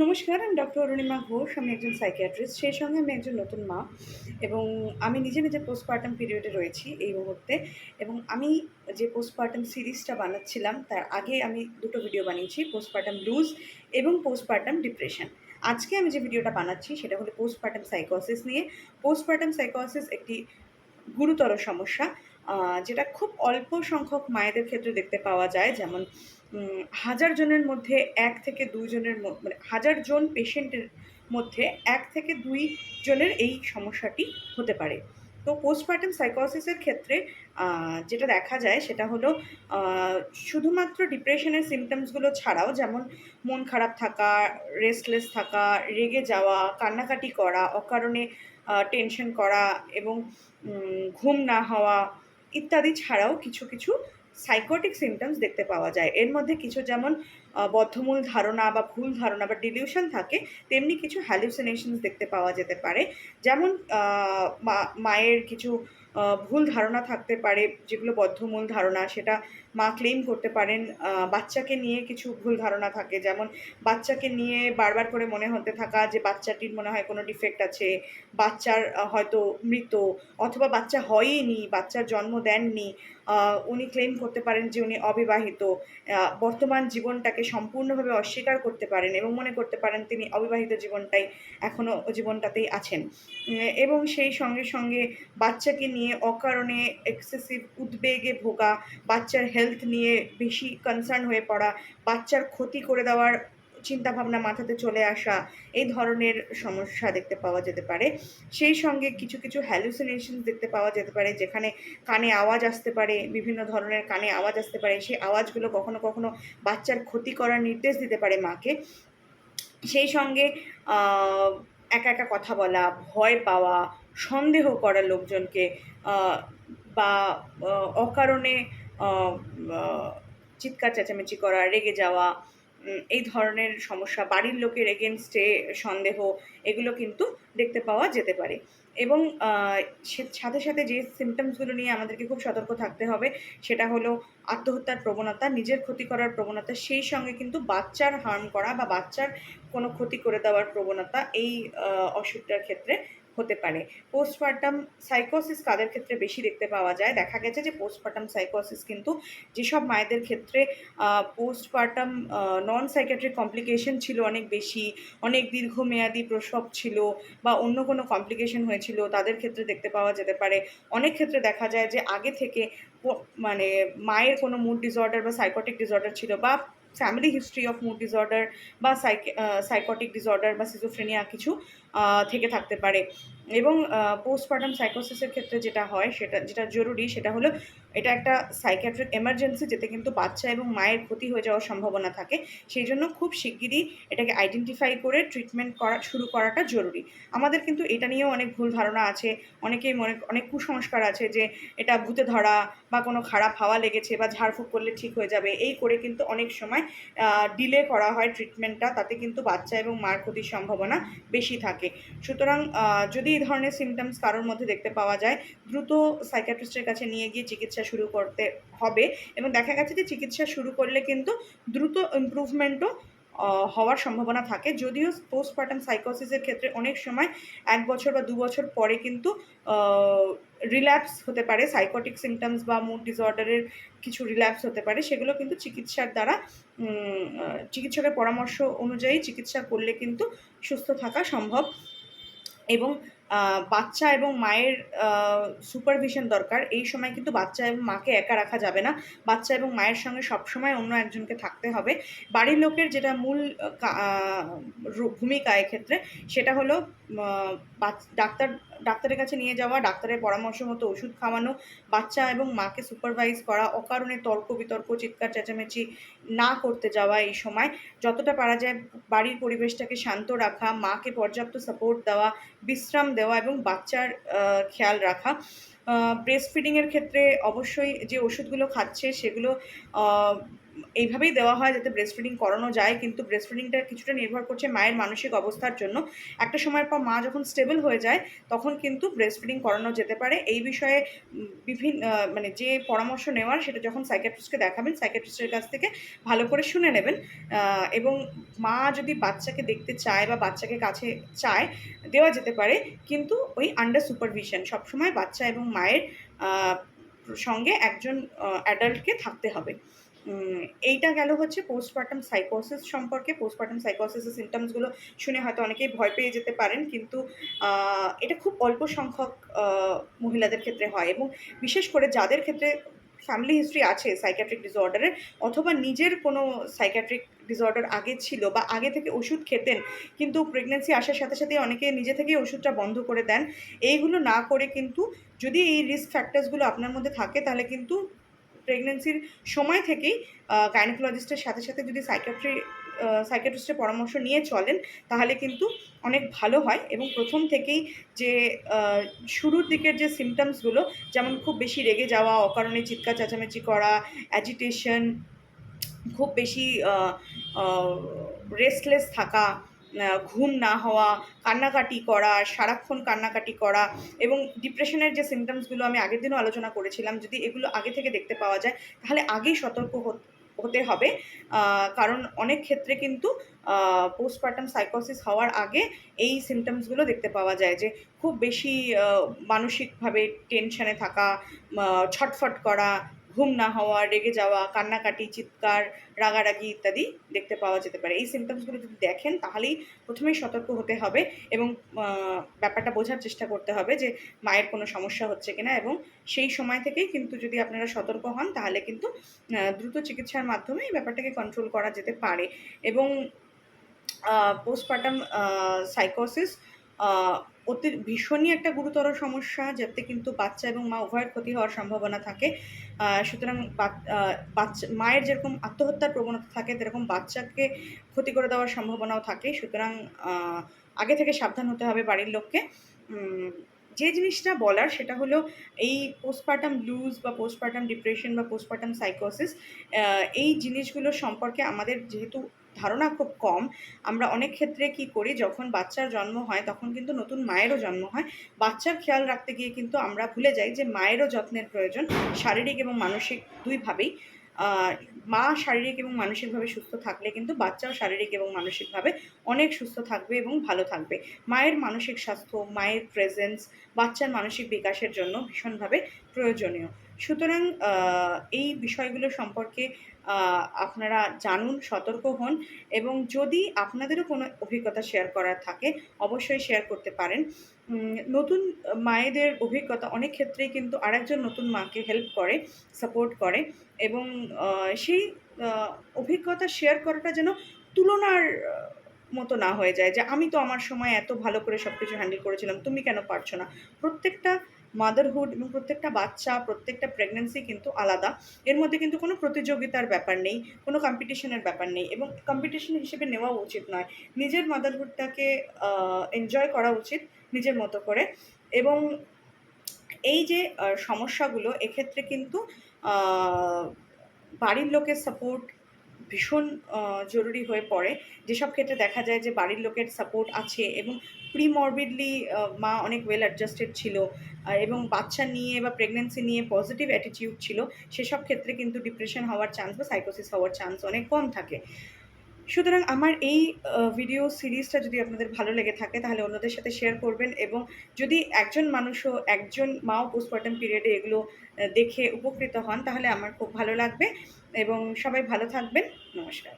নমস্কার, আমি ডক্টর অরুণিমা ঘোষ, আমি একজন সাইকিয়াট্রিস্ট সেই সঙ্গে আমি একজন নতুন মা এবং আমি নিজে নিজে পোস্টপার্টাম পিরিয়ডে রয়েছি এই মুহূর্তে এবং আমি যে পোস্টপার্টাম সিরিজটা বানাচ্ছিলাম, তার আগে আমি দুটো ভিডিও বানিয়েছি পোস্টপার্টাম ব্লুজ এবং পোস্টপার্টাম ডিপ্রেশন আজকে আমি যে ভিডিওটা বানাচ্ছি, সেটা হলো পোস্টপার্টাম সাইকোসিস নিয়ে। পোস্টপার্টাম সাইকোসিস একটি গুরুতর সমস্যা যেটা খুব অল্প সংখ্যক মায়েদের ক্ষেত্রে দেখতে পাওয়া যায়, যেমন হাজার জনের মধ্যে এক থেকে দুই জনের ম- মানে হাজার জন পেশেন্টের মধ্যে এক থেকে দুই জনের এই সমস্যাটি হতে পারে। তো পোস্টপার্টাম সাইকোসিসের ক্ষেত্রে যেটা দেখা যায় সেটা হলো শুধুমাত্র ডিপ্রেশনের সিমটমসগুলো ছাড়াও যেমন মন খারাপ থাকা রেস্টলেস থাকা, রেগে যাওয়া, কান্নাকাটি করা, অকারণে টেনশন করা এবং ঘুম না হওয়া ইত্যাদি ছাড়াও কিছু কিছু সাইকোটিক সিমটমস দেখতে পাওয়া যায়। এর মধ্যে কিছু যেমন বদ্ধমূল ধারণা বা ভুল ধারণা বা ডিলিউশন থাকে, তেমনি কিছু হ্যালুসিনেশনস দেখতে পাওয়া যেতে পারে। যেমন মায়ের কিছু ভুল ধারণা থাকতে পারে, যেগুলো বদ্ধমূল ধারণা, সেটা মা ক্লেম করতে পারেন বাচ্চাকে নিয়ে কিছু ভুল ধারণা থাকে। যেমন বাচ্চাকে নিয়ে বারবার করে মনে হতে থাকা যে বাচ্চাটির মনে হয় কোনো ডিফেক্ট আছে, বাচ্চার হয়তো মৃত, অথবা বাচ্চা হয়ইনি বাচ্চার জন্ম দেননি উনি ক্লেম করতে পারেন যে উনি অবিবাহিত বর্তমান জীবনটাকে সম্পূর্ণভাবে অস্বীকার করতে পারেন এবং মনে করতে পারেন তিনি অবিবাহিত জীবনটাই এখনও জীবনটাতেই আছেন। এবং সেই সঙ্গে সঙ্গে বাচ্চাকে নিয়ে অকারণে এক্সেসিভ উদ্বেগে ভোগা, বাচ্চার হেলথ নিয়ে বেশি কনসার্ন হয়ে পড়া, বাচ্চার ক্ষতি করে দেওয়ার চিন্তাভাবনা মাথাতে চলে আসা এই ধরনের সমস্যা দেখতে পাওয়া যেতে পারে। সেই সঙ্গে কিছু কিছু হ্যালুসিনেশন দেখতে পাওয়া যেতে পারে, যেখানে কানে আওয়াজ আসতে পারে, বিভিন্ন ধরনের কানে আওয়াজ আসতে পারে। সেই আওয়াজগুলো কখনো কখনো বাচ্চার ক্ষতি করার নির্দেশ দিতে পারে মাকে। সেই সঙ্গে একা একা কথা বলা, ভয় পাওয়া সন্দেহ করা লোকজনকে বা অকারণে চিৎকার, চেঁচামেচি করা, রেগে যাওয়া এই ধরনের সমস্যা বাড়ির লোকের এগেনস্টে সন্দেহ, এগুলো কিন্তু দেখতে পাওয়া যেতে পারে। এবং সাথে সাথে যে সিমটমসগুলো নিয়ে আমাদেরকে খুব সতর্ক থাকতে হবে, সেটা হলো আত্মহত্যার প্রবণতা, নিজের ক্ষতি করার প্রবণতা, সেই সঙ্গে কিন্তু বাচ্চার হার্ম করা বা বাচ্চার কোনো ক্ষতি করে দেওয়ার প্রবণতা, এই অসুখটার ক্ষেত্রে হতে পারে। পোস্টপার্টাম সাইকোসিস কাদের ক্ষেত্রে বেশি দেখতে পাওয়া যায়? দেখা গেছে যে পোস্টপার্টাম সাইকোসিস কিন্তু যেসব মায়েদের ক্ষেত্রে পোস্টপার্টাম নন সাইকেট্রিক কমপ্লিকেশন ছিল অনেক বেশি, অনেক দীর্ঘমেয়াদী প্রসব ছিল বা অন্য কোনো কমপ্লিকেশন হয়েছিল, তাদের ক্ষেত্রে দেখতে পাওয়া যেতে পারে। অনেক ক্ষেত্রে দেখা যায় যে আগে থেকে মানে মায়ের কোনো মুড ডিসঅর্ডার বা সাইকোটিক ডিসঅর্ডার ছিল বা family history of mood disorder বা সাইকোটিক ডিসঅর্ডার বা সিজোফ্রেনিয়া কিছু থেকে থাকতে পারে। এবং পোস্টপার্টাম সাইকোসিসের ক্ষেত্রে যেটা হয়, সেটা, যেটা জরুরি, সেটা হলো এটা একটা সাইকিয়াট্রিক এমার্জেন্সি যেতে কিন্তু বাচ্চা এবং মায়ের ক্ষতি হয়ে যাওয়ার সম্ভাবনা থাকে। সেই জন্য খুব শিগগিরই এটাকে আইডেন্টিফাই করে ট্রিটমেন্ট করা, শুরু করাটা জরুরি। আমাদের কিন্তু এটা নিয়েও অনেক ভুল ধারণা আছে। অনেকেই মনে, অনেক কুসংস্কার আছে যে এটা ভূতে ধরা বা কোনো খারাপ হাওয়া লেগেছে বা ঝাড়ফুঁক করলে ঠিক হয়ে যাবে। এই করে কিন্তু অনেক সময় ডিলে করা হয় ট্রিটমেন্টটা তাতে কিন্তু বাচ্চা এবং মার ক্ষতির সম্ভাবনা বেশি থাকে। সুতরাং যদি এই ধরনের সিমটমস কারোর মধ্যে দেখতে পাওয়া যায়, দ্রুত সাইকিয়াট্রিস্টের কাছে নিয়ে গিয়ে চিকিৎসা শুরু করতে হবে এবং দেখা গেছে যে চিকিৎসা শুরু করলে কিন্তু দ্রুত ইমপ্রুভমেন্টও হওয়ার সম্ভাবনা থাকে। যদিও পোস্টপার্টাম সাইকোসিসের ক্ষেত্রে অনেক সময় এক বছর বা দু বছর পরে কিন্তু রিল্যাপস হতে পারে সাইকোটিক সিমটমস বা মুড ডিসঅর্ডারের কিছু রিল্যাপস হতে পারে, সেগুলো কিন্তু চিকিৎসার দ্বারা চিকিৎসকের পরামর্শ অনুযায়ী চিকিৎসা করলে কিন্তু সুস্থ থাকা সম্ভব। এবং বাচ্চা এবং মায়ের সুপারভিশন দরকার। এই সময় কিন্তু বাচ্চা এবং মাকে একা রাখা যাবে না। বাচ্চা এবং মায়ের সঙ্গে সবসময় অন্য একজনকে থাকতে হবে। বাড়ির লোকের যেটা মূল ভূমিকা এক্ষেত্রে, সেটা হলো ডাক্তার ডাক্তারের কাছে নিয়ে যাওয়া, ডাক্তারের পরামর্শ মতো ওষুধ খাওয়ানো, বাচ্চা এবং মাকে সুপারভাইজ করা, অকারণে তর্ক বিতর্ক, চিৎকার চেঁচামেচি না করতে যাওয়া এই সময়। যতটা পারা যায় বাড়ির পরিবেশটাকে শান্ত রাখা, মাকে পর্যাপ্ত সাপোর্ট দেওয়া, বিশ্রাম দেওয়া এবং বাচ্চার খেয়াল রাখা। ব্রেস্ট ফিডিংয়ের ক্ষেত্রে অবশ্যই যে ওষুধগুলো খাচ্ছে সেগুলো এইভাবেই দেওয়া হয় যাতে ব্রেস্ট ফিডিং করানো যায়, কিন্তু ব্রেস্ট ফিডিংটা কিছুটা নির্ভর করছে মায়ের মানসিক অবস্থার জন্য। একটা সময়ের পর মা যখন স্টেবল হয়ে যায়, তখন কিন্তু ব্রেস্ট ফিডিং করানো যেতে পারে। এই বিষয়ে বিভিন্ন মানে যে পরামর্শ নেওয়ার, সেটা যখন সাইকিয়াট্রিস্টকে দেখাবেন সাইকিয়াট্রিস্টের কাছ থেকে ভালো করে শুনে নেবেন। এবং মা যদি বাচ্চাকে দেখতে চায় বা বাচ্চাকে কাছে চায়, দেওয়া যেতে পারে। কিন্তু ওই আন্ডার সুপারভিশন সবসময় বাচ্চা এবং মায়ের সঙ্গে একজন অ্যাডাল্টকে থাকতে হবে। এইটা গেল হচ্ছে পোস্টপার্টাম সাইকোসিস সম্পর্কে। পোস্টপার্টাম সাইকোসিসের সিমটমসগুলো শুনে হয়তো অনেকেই ভয় পেয়ে যেতে পারেন, কিন্তু এটা খুব অল্প সংখ্যক মহিলাদের ক্ষেত্রে হয় এবং বিশেষ করে যাদের ক্ষেত্রে ফ্যামিলি হিস্ট্রি আছে সাইকিয়াট্রিক ডিসঅর্ডারের অথবা নিজের কোনো সাইকিয়াট্রিক ডিসঅর্ডার আগে ছিল বা আগে থেকে ওষুধ খেতেন, কিন্তু প্রেগনেন্সি আসার সাথে সাথে অনেকে নিজে থেকেই ওষুধটা বন্ধ করে দেন। এইগুলো না করে কিন্তু যদি এই রিস্ক ফ্যাক্টরসগুলো আপনার মধ্যে থাকে, তাহলে কিন্তু প্রেগনেন্সির সময় থেকেই গাইনোকোলজিস্টের সাথে সাথে যদি সাইকিয়াট্রি সাইকিয়াট্রিস্টের পরামর্শ নিয়ে চলেন, তাহলে কিন্তু অনেক ভালো হয়। এবং প্রথম থেকেই যে শুরুর দিকের যে সিমটমসগুলো যেমন খুব বেশি রেগে যাওয়া, অকারণে চিৎকার, চেঁচামেচি করা অ্যাজিটেশন খুব বেশি রেস্টলেস থাকা ঘুম না হওয়া, কান্নাকাটি করা, সারাক্ষণ কান্নাকাটি করা এবং ডিপ্রেশনের যে সিমটমসগুলো আমি আগের দিনও আলোচনা করেছিলাম, যদি এগুলো আগে থেকে দেখতে পাওয়া যায়, তাহলে আগেই সতর্ক হত- হবে। কারণ অনেক ক্ষেত্রে কিন্তু পোস্টপার্টাম সাইকোসিস হওয়ার আগে এই সিমটমসগুলো দেখতে পাওয়া যায় যে, খুব বেশি মানসিকভাবে টেনশনে থাকা ছটফট করা ঘুম না হওয়া, রেগে যাওয়া, কান্নাকাটি, চিৎকার, রাগারাগি ইত্যাদি দেখতে পাওয়া যেতে পারে। এই সিমটমসগুলো যদি দেখেন, তাহলেই প্রথমেই সতর্ক হতে হবে এবং ব্যাপারটা বোঝার চেষ্টা করতে হবে যে মায়ের কোনো সমস্যা হচ্ছে কিনা এবং সেই সময় থেকেই কিন্তু যদি আপনারা সতর্ক হন, তাহলে কিন্তু দ্রুত চিকিৎসার মাধ্যমে এই ব্যাপারটাকে কন্ট্রোল করা যেতে পারে। এবং পোস্টপার্টাম সাইকোসিস অতি ভীষণই একটা গুরুতর সমস্যা যাতে কিন্তু বাচ্চা এবং মা উভয়ের ক্ষতি হওয়ার সম্ভাবনা থাকে। সুতরাং বাচ্চা মায়ের যেরকম আত্মহত্যার প্রবণতা থাকে সেরকম বাচ্চাকে ক্ষতি করে দেওয়ার সম্ভাবনাও থাকে। সুতরাং আগে থেকে সাবধান হতে হবে বাড়ির লোককে। যে জিনিসটা বলার সেটা হলো এই পোস্টপার্টাম ব্লুজ বা পোস্টপার্টাম ডিপ্রেশন বা পোস্টপার্টাম সাইকোসিস এই জিনিসগুলো সম্পর্কে আমাদের যেহেতু ধারণা খুব কম। আমরা অনেক ক্ষেত্রে কি করি, যখন বাচ্চার জন্ম হয় তখন কিন্তু নতুন মায়েরও জন্ম হয়। বাচ্চার খেয়াল রাখতে গিয়ে কিন্তু আমরা ভুলে যাই যে মায়েরও যত্নের প্রয়োজন শারীরিক এবং মানসিক দুইভাবেই মা শারীরিক এবং মানসিকভাবে সুস্থ থাকলে কিন্তু বাচ্চাও শারীরিক এবং মানসিকভাবে অনেক সুস্থ থাকবে এবং ভালো থাকবে। মায়ের মানসিক স্বাস্থ্য, মায়ের প্রেজেন্স বাচ্চার মানসিক বিকাশের জন্য ভীষণভাবে প্রয়োজনীয়। সুতরাং এই বিষয়গুলো সম্পর্কে আপনারা জানুন, সতর্ক হন এবং যদি আপনাদেরও কোনো অভিজ্ঞতা শেয়ার করার থাকে, অবশ্যই শেয়ার করতে পারেন। নতুন মায়েদের অভিজ্ঞতা অনেক ক্ষেত্রেই কিন্তু আরেকজন নতুন মাকে হেল্প করে সাপোর্ট করে এবং সেই অভিজ্ঞতা শেয়ার করাটা যেন তুলনার মতো না হয়ে যায় যে, আমি তো আমার সময় এত ভালো করে সব কিছু হ্যান্ডেল করেছিলাম, তুমি কেন পারছ না? প্রত্যেকটা মাদারহুড এবং প্রত্যেকটা বাচ্চা, প্রত্যেকটা প্রেগনেন্সি কিন্তু আলাদা। এর মধ্যে কিন্তু কোনো প্রতিযোগিতার ব্যাপার নেই, কোনো কম্পিটিশনের ব্যাপার নেই এবং কম্পিটিশন হিসেবে নেওয়া উচিত নয়। নিজের মাদারহুডটাকে এনজয় করা উচিত নিজের মতো করে এবং এই যে সমস্যাগুলো এক্ষেত্রে কিন্তু বাড়ির লোকের সাপোর্ট ভীষণ জরুরি হয়ে পড়ে। যেসব ক্ষেত্রে দেখা যায় যে বাড়ির লোকের সাপোর্ট আছে এবং প্রিমরবিডলি মা অনেক ওয়েল অ্যাডজাস্টেড ছিল এবং বাচ্চা নিয়ে বা প্রেগনেন্সি নিয়ে পজিটিভ অ্যাটিটিউড ছিল, সেসব ক্ষেত্রে কিন্তু ডিপ্রেশন হওয়ার চান্স বা সাইকোসিস হওয়ার চান্স অনেক কম থাকে। সুতরাং আমার এই ভিডিও সিরিজটা যদি আপনাদের ভালো লেগে থাকে, তাহলে অন্যদের সাথে শেয়ার করবেন এবং যদি একজন মানুষও একজন মাও পোস্টপার্টাম পিরিয়ডে এগুলো দেখে উপকৃত হন, তাহলে আমার খুব ভালো লাগবে। এবং সবাই ভালো থাকবেন। নমস্কার।